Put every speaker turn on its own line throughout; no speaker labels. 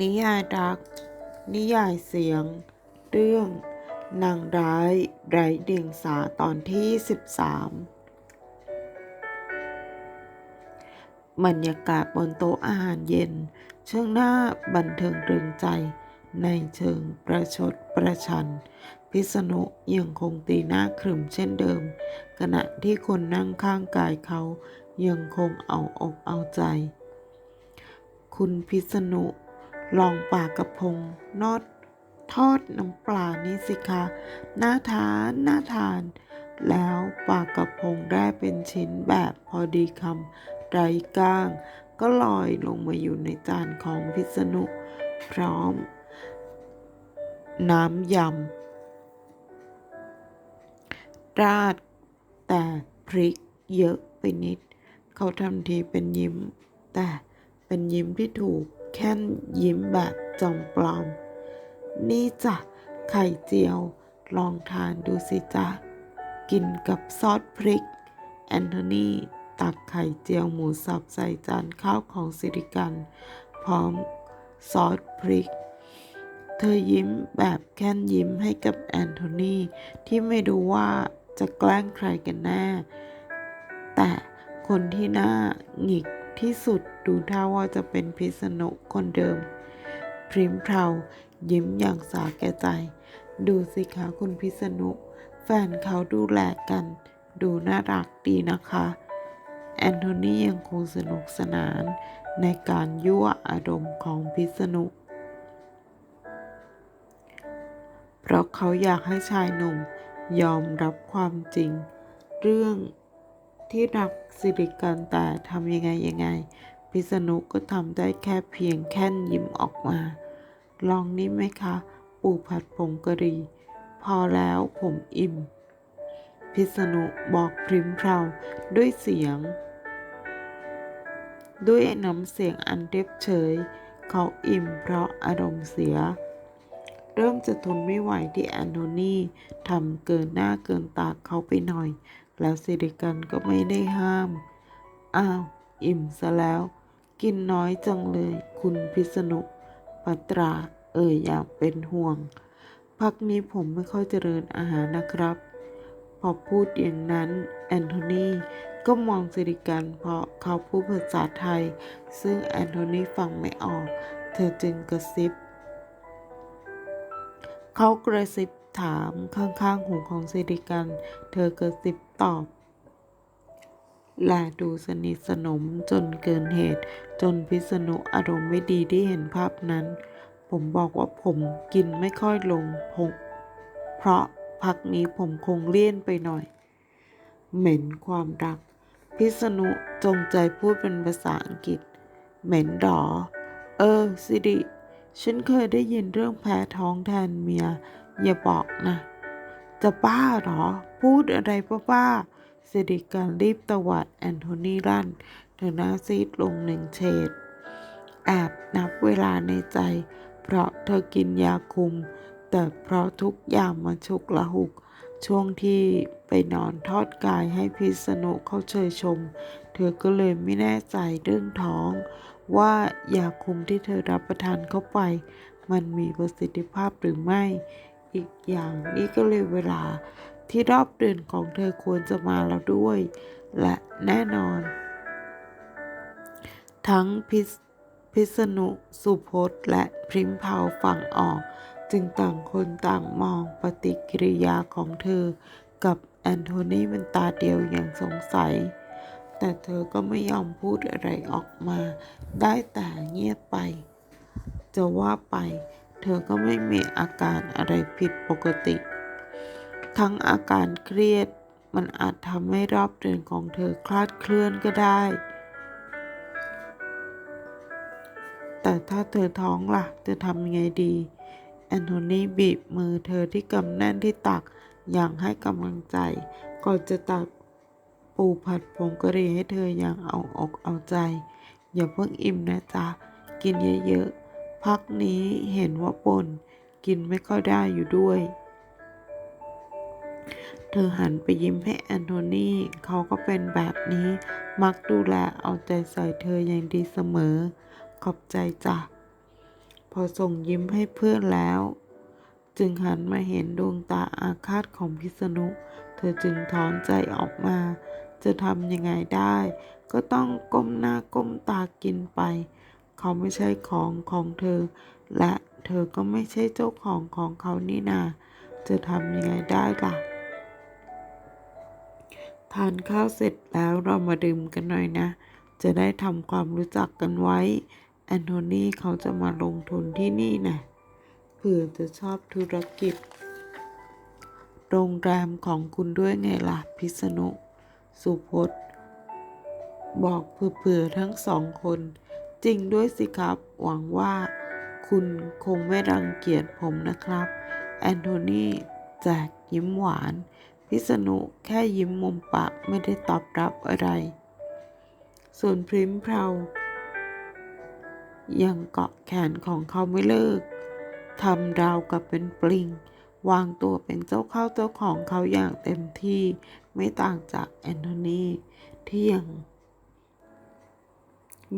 นิยายรัก นิยายเสียง เรื่อง นางร้ายไร้เดียงสาตอนที่ 13 บรรยากาศบนโต๊ะอาหารเย็น เชื่องหน้าบันเทิงรึงใจ ในเชิงประชดประชัน พิษณุยังคงตีหน้าขรึมเช่นเดิม ขณะที่คนนั่งข้างกายเขายังคงเอาอกเอาใจ คุณพิษณุ ลองปลากระพงนอดทอดน้ำปลานี่สิคะน่าทานน่าทาน แล้วปลากระพงได้เป็นชิ้นแบบพอดีคำไร้ก้าง ก็ลอยลงมาอยู่ในจานของพิษณุพร้อม น้ำยำราดแต่พริกเยอะไปนิด เขาทำทีเป็นยิ้ม แต่เป็นยิ้มที่ถูก แค่นยิ้มแบบจอมปลอม นี่จ้ะไข่เจียว ลองทานดูสิจ๊ะกินกับซอสพริก แอนโทนีตักไข่เจียวหมูสับใส่จานข้าวของสิริกัน พร้อมซอสพริก เธอยิ้มแบบแค่นยิ้มให้กับแอนโทนีที่ไม่รู้ว่าจะแกล้งใครกันแน่ แต่คนที่หน้าหงิก ที่สุดดูท่าว่าจะเป็นพิษณุคนเดิม พริมเพายิ้มอย่างสาแก่ใจ ดูสิคะคุณพิษณุ แฟนเขาดูแลกัน ดูน่ารักดีนะคะ แอนโทนียังคงสนุกสนานในการยั่วอารมณ์ของพิษณุ เพราะเขาอยากให้ชายหนุ่มยอมรับความจริง เรื่อง ที่รักสิริกันแต่ทำยังไงยังไง พิษณุก็ทำได้แค่เพียงแค่นยิ้มออกมา ลองนี้ไหมคะ ปูผัดผงกะหรี่พอแล้วผมอิ่ม พิษณุบอกพริมเพราด้วยเสียง ด้วยน้ำเสียงอันเรียบเฉย เขาอิ่มเพราะอารมณ์เสีย เริ่มจะทนไม่ไหวที่แอนโทนีทำเกินหน้าเกินตาเขาไปหน่อย แล้วสิริกันก็ไม่ได้ห้าม อ้าว อิ่มซะแล้ว กินน้อยจังเลย คุณพิษณุปัตรา เอ่ยอย่างเป็นห่วง พักนี้ผมไม่ค่อยเจริญอาหารนะครับ พอพูดอย่างนั้น แอนโทนีก็มองสิริกันเพราะเขาพูดภาษาไทย ซึ่งแอนโทนีฟังไม่ออก เธอจึงกระซิบ เขากระซิบถามข้างๆหูของสิริกัน เธอกระซิบ ตอบ และดูสนิทสนมจนเกินเหตุ จนพิษณุอารมณ์ไม่ดีที่เห็นภาพนั้น ผมบอกว่าผมกินไม่ค่อยลงผมเพราะพักนี้ผมคงเลี่ยนไปหน่อย เหม็นความรัก พิษณุจงใจพูดเป็นภาษาอังกฤษ เหม็นหรอเออ สิริฉันเคยได้ยินเรื่องแพ้ท้องแทนเมีย อย่าบอกนะ จะบ้าหรอ พูดอะไรป้าๆสิริการรีบตวัดแอนโทนีลั่นเธอหน้าซีดลงหนึ่งเฉดแอบนับเวลาในใจ เพราะเธอกินยาคุม แต่เพราะทุกอย่างมาฉุกละหุก ช่วงที่ไปนอนทอดกายให้พิษณุเขาเชยชม เธอก็เลยไม่แน่ใจเรื่องท้อง ว่ายาคุมที่เธอรับประทานเข้าไป มันมีประสิทธิภาพหรือไม่ อีกอย่างนี่ก็เลยเวลา ที่รอบเดือนของเธอควรจะมาแล้วด้วย และแน่นอน ทั้งพิษพิษณุสุพจน์และพริมเผาฟังออก จึงต่างคนต่างมองปฏิกิริยาของเธอ กับแอนโทนีเป็นตาเดียวอย่างสงสัย แต่เธอก็ไม่ยอมพูดอะไรออกมา ได้แต่เงียบไป จะว่าไป เธอก็ไม่มีอาการอะไรผิดปกติ ทั้งอาการเครียด มันอาจทำให้รอบเดือนของเธอคลาดเคลื่อนก็ได้ แต่ถ้าเธอท้องล่ะ จะทำยังไงดี แอนโทนีบีบมือเธอที่กำแน่นที่ตักอย่างให้กำลังใจ ก่อนจะตักปูผัดผงกะหรี่ให้เธออย่างเอาอกเอาใจ อย่าเพิ่งอิ่มนะจ๊ะ กินเยอะๆ พักนี้เห็นว่าปนกินไม่ค่อยได้อยู่ด้วย เธอหันไปยิ้มให้แอนโทนีเขาก็เป็นแบบนี้ มักดูแลเอาใจใส่เธออย่างดีเสมอ ขอบใจจ้ะ พอส่งยิ้มให้เพื่อนแล้ว จึงหันมาเห็นดวงตาอาฆาตของพิษณุ เธอจึงถอนใจออกมา จะทำยังไงได้ ก็ต้องก้มหน้าก้มตากินไป เขาไม่ใช่ของของเธอ และเธอก็ไม่ใช่เจ้าของของเขานี่นา จะทำยังไงได้ล่ะ ทานข้าวเสร็จแล้วเรามาดื่มกันหน่อยนะ จะได้ทำความรู้จักกันไว้ แอนโทนีเขาจะมาลงทุนที่นี่นะเผื่อจะชอบธุรกิจ โรงแรมของคุณด้วยไงล่ะ พิษณุ สุพจน์ บอกเผื่อๆทั้งสองคน จริงด้วยสิครับ หวังว่าคุณคงไม่รังเกียจผมนะครับ แอนโทนีแจกยิ้มหวาน พิษณุแค่ยิ้มมุมปากไม่ได้ตอบรับอะไร ส่วนพริมเพรายังเกาะแขนของเขาไม่เลิกทำราวกับเป็นปลิง วางตัวเป็นเจ้าเข้าเจ้าของเขาอย่างเต็มที่ไม่ต่างจากแอนโทนีที่ยัง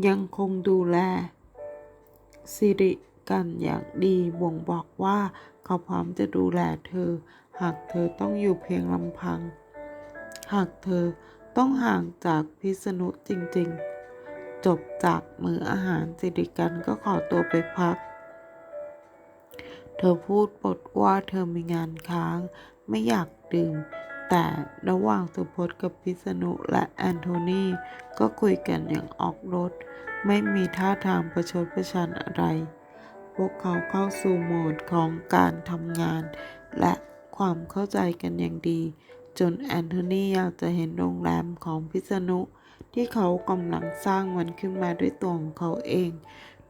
ยังคงดูแลสิริกันอย่างดีบ่งบอกว่าเขาพร้อมจะดูแลเธอ หากเธอต้องอยู่เพียงลำพัง หากเธอต้องห่างจากพิษณุจริงๆ จบจากมืออาหารสิริกันก็ขอตัวไปพัก เธอพูดบทว่าเธอมีงานค้าง ไม่อยากดื่ม แต่ระหว่างสุพจน์กับพิษณุและแอนโทนีก็คุยกันอย่างออกรถ ไม่มีท่าทางประชดประชันอะไร พวกเขาเข้าสู่โหมดของการทำงานและ ความเข้าใจกันอย่างดี จนแอนโทนีอยากจะเห็นโรงแรมของพิษณุที่เขากำลังสร้างมันขึ้นมาด้วยตัวของเขาเอง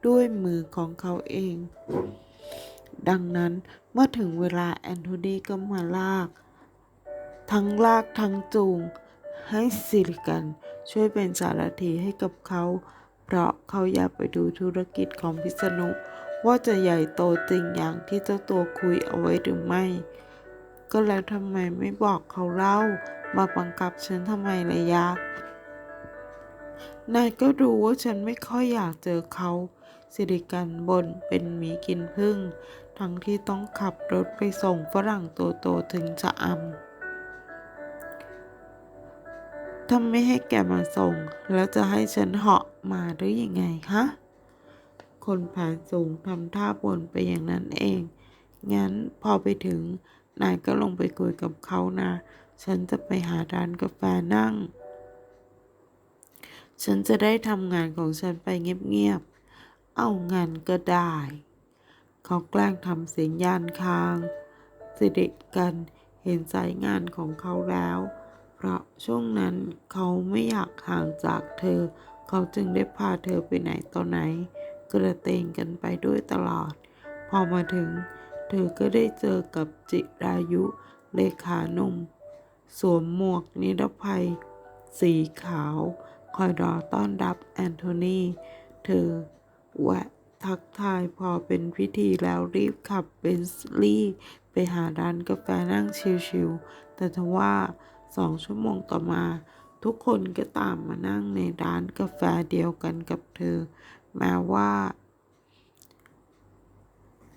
ด้วยมือของเขาเอง ดังนั้นเมื่อถึงเวลาแอนโทนีก็มาลาก ทั้งลากทั้งจูง ให้สิริกันช่วยเป็นสารถีให้กับเขา เพราะเขาอยากไปดูธุรกิจของพิษณุว่าจะใหญ่โตจริงอย่างที่เจ้าตัวคุยเอาไว้หรือไม่ ก็แล้วทำไมไม่บอกเขาเล่า มาบังคับฉันทำไมเลยยะ นายก็รู้ว่าฉันไม่ค่อยอยากเจอเขาสิริกันบนเป็นหมีกินพึ่ง ทั้งที่ต้องขับรถไปส่งฝรั่งตัวโตถึงจะอำถ้าไม่ให้แกมาส่ง แล้วจะให้ฉันเหาะมาหรือยังไงฮะ คนแผนสูงทำท่าบนไปอย่างนั้นเอง งั้นพอไปถึง นายก็ลงไปคุยกับเขานะ ฉันจะไปหาร้านกาแฟนั่ง ฉันจะได้ทำงานของฉันไปเงียบๆ เอางานก็ได้ เขาแกล้งทำเสียงยานคาง สิริกันเห็นสายงานของเขาแล้ว เพราะช่วงนั้นเขาไม่อยากห่างจากเธอ เขาจึงได้พาเธอไปไหนต่อไหน กระเตงกันไปด้วยตลอด พอมาถึง เธอก็ได้เจอกับจิรายุเลขานุ่ม สวมหมวกนิรภัย สีขาว คอยรอต้อนรับแอนโทนี เธอแวะทักทายพอเป็นพิธีแล้วรีบขับเบนซ์ลี่ไปหาร้านกาแฟนั่งชิลๆ แต่ทว่าสองชั่วโมงต่อมา ทุกคนก็ตามมานั่งในร้านกาแฟเดียวกันกับเธอ แม้ว่า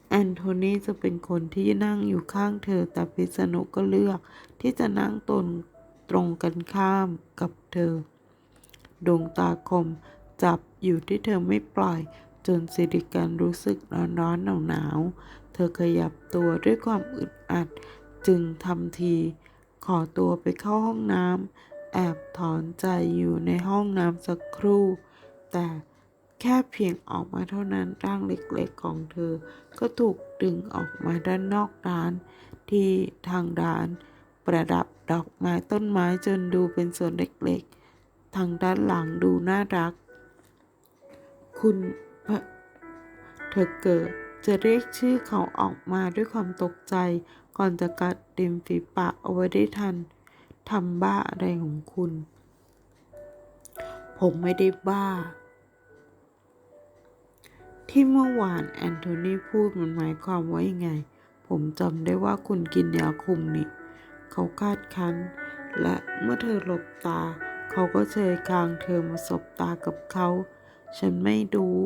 แอนโทนีจะเป็นคนที่นั่งอยู่ข้างเธอ แต่พิษณุก็เลือกที่จะนั่งตนตรงกันข้ามกับเธอ ดวงตาคมจับอยู่ที่เธอไม่ปล่อย จนสิริกันรู้สึกร้อนร้อนหนาวหนาวเธอขยับตัวด้วยความอึดอัด จึงทำที ขอตัวไปเข้าห้องน้ำแอบถอนใจอยู่ในห้องน้ำสักครู่ แต่ แค่เพียงออกมาเท่านั้นร่างเล็กๆของเธอ ก็ถูกดึงออกมาด้านนอกร้าน ที่ทางร้าน ประดับดอกไม้ต้นไม้จนดูเป็นส่วนเล็กๆ ทางด้านหลังดูน่ารัก คุณเธอเกิดจะเรียกชื่อเขาออกมาด้วยความตกใจ ก่อนจะกัดริมฝีปากเอาไว้ได้ทันทำบ้าอะไรของคุณ ผมไม่ได้บ้า ที่เมื่อวานแอนโทนีพูดมันหมายความว่ายังไง ผมจำได้ว่าคุณกินยาคุมนี่ เขาคาดคั้น และเมื่อเธอหลบตา เขาก็เชยคางเธอมาสบตากับเขา ฉันไม่รู้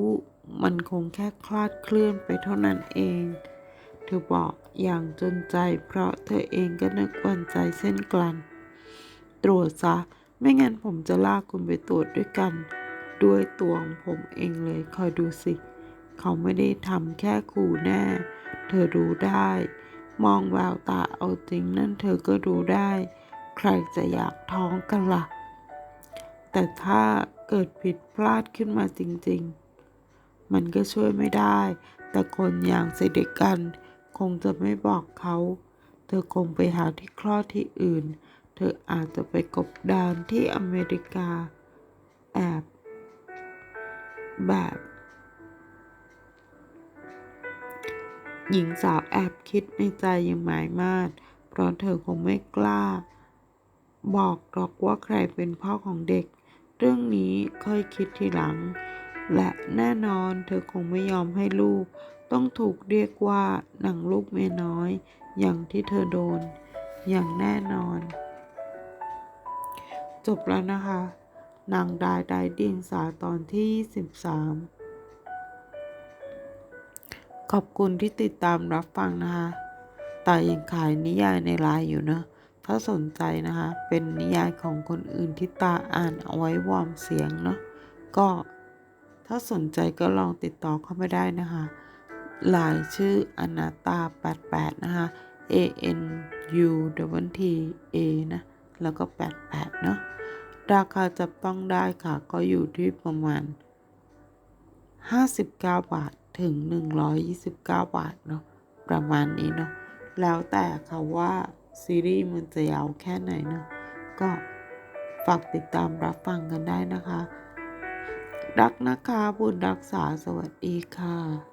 มันคงแค่คลาดเคลื่อนไปเท่านั้นเอง เธอบอกอย่างจนใจ เพราะเธอเองก็นึกวันใจเช่นกันตรวจซะ ไม่งั้นผมจะลากคุณไปตรวจด้วยกัน ด้วยตัวของผมเองเลย คอยดูสิเขาไม่ได้ทำแค่ขู่แน่ เธอรู้ได้ มองแววตาเอาจริงนั่นเธอก็รู้ได้ ใครจะอยากท้องกันล่ะ แต่ถ้าเกิดผิดพลาดขึ้นมาจริง ๆ มันก็ช่วยไม่ได้ แต่คนอย่างเสด็จกัน คงจะไม่บอกเขา เธอคงไปหาที่คลอดที่อื่น เธออาจจะไปกบดานที่อเมริกา แอบแบบ หญิงสาวแอบคิดในใจอย่างหมายมาดเพราะเธอคงไม่กล้า บอกหรอกว่าใครเป็นพ่อของเด็ก เรื่องนี้ค่อยคิดทีหลัง และแน่นอนเธอคงไม่ยอมให้ลูก ต้องถูกเรียกว่าหนังลูกเมียน้อย อย่างที่เธอโดน อย่างแน่นอน จบแล้วนะคะ นางดายดายดิงสาตอนที่23 ขอบคุณที่ติดตามรับฟังนะคะแต่ยังขายนิยายในไลน์อยู่เนะ ถ้าสนใจนะคะ เป็นนิยายของคนอื่นที่ตาอ่านเอาไว้วอร์มเสียงเนาะ ก็ถ้าสนใจก็ลองติดต่อเข้าไปได้นะคะไลน์ชื่ออนาตา88 นะคะ A N U W T A นะ แล้วก็ 88 เนาะ ราคาจับต้องได้ค่ะ ก็อยู่ที่ประมาณ 59 บาท ถึง 129 บาทเนาะประมาณนี้เนาะแล้วแต่ค่ะว่าซีรีส์มันจะยาวแค่ไหนเนาะก็ฝากติดตามรับฟังกันได้นะคะ รักนะคะบุญรักษาสวัสดีค่ะ